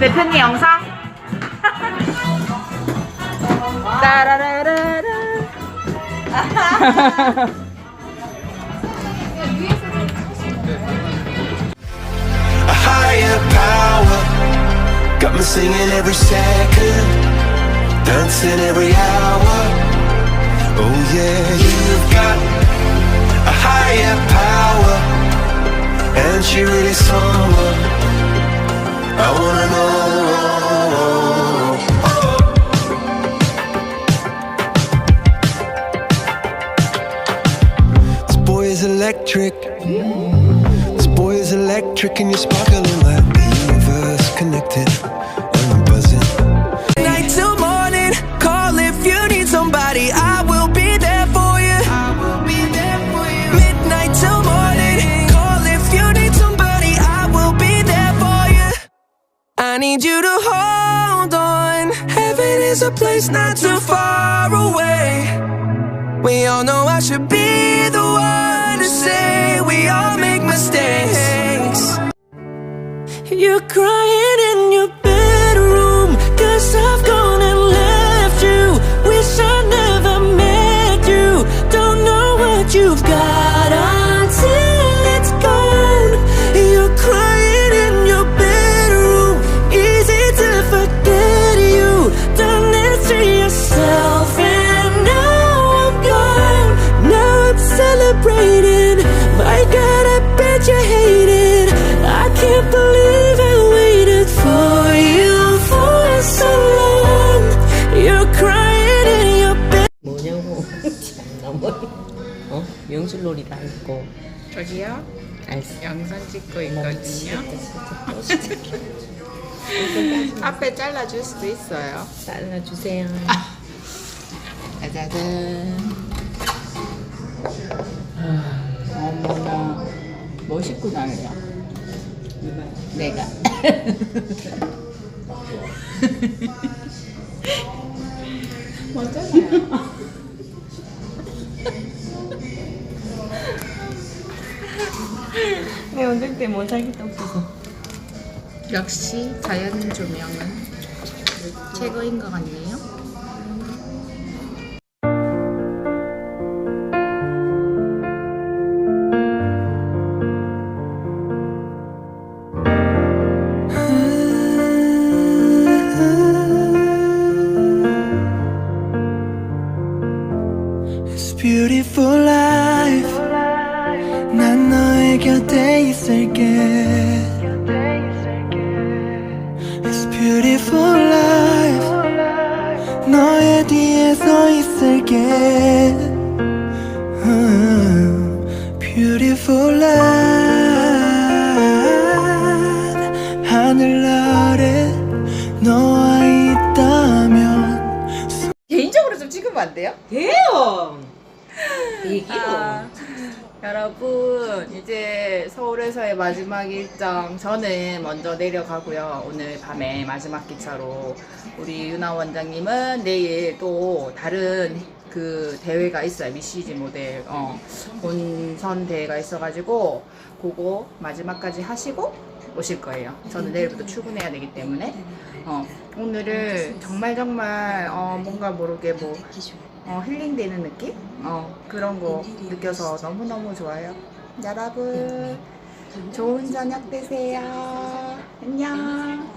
대표님 영상? 따라라라라. a higher power. Got me singing every second, dancing every hour. Oh yeah, you've got a higher power, and she really someone I wanna know. This boy is electric. This boy is electric and you're sparkling like the universe connected. And I'm buzzing. I need you to hold on. Heaven is a place not too far away. We all know I should be the one to say we all make mistakes. You're crying in your bedroom, cause I've gone and left you. Wish I never met you. Don't know what you've got celebrating. My God, I bet you hate it. I can't believe I waited for you for so long. You're crying in your bed. 뭐냐고 뭐 어? 명술놀이 다 있고 저기요? 알았어 영상 찍고 뭐 있거든요. 앞에 잘라줄 수도 있어요. 잘라주세요 짜자잔. 어머나 멋있구나요. 내가. 맞잖아요. 내 운전 때 못하겠다 없어서 역시 자연 조명은 최고인 것 같네요. It's beautiful life. 난 너의 곁에 있을게. It's beautiful life. 너의 뒤에 서 있을게. 음, Beautiful life. 하늘 아래 너 찍으면 안 돼요? 돼요. 얘기로 아, 여러분 이제 서울에서의 마지막 일정 저는 먼저 내려가고요. 오늘 밤에 마지막 기차로. 우리 유나 원장님은 내일 또 다른 그 대회가 있어요. 미시지 모델. 어, 본선 대회가 있어가지고 그거 마지막까지 하시고 오실 거예요 저는 내일부터 출근해야 되기 때문에 어, 오늘을 정말 정말 어, 뭔가 모르게 뭐 어, 힐링되는 느낌? 어, 그런 거 느껴서 너무너무 좋아요. 여러분, 좋은 저녁 되세요. 안녕.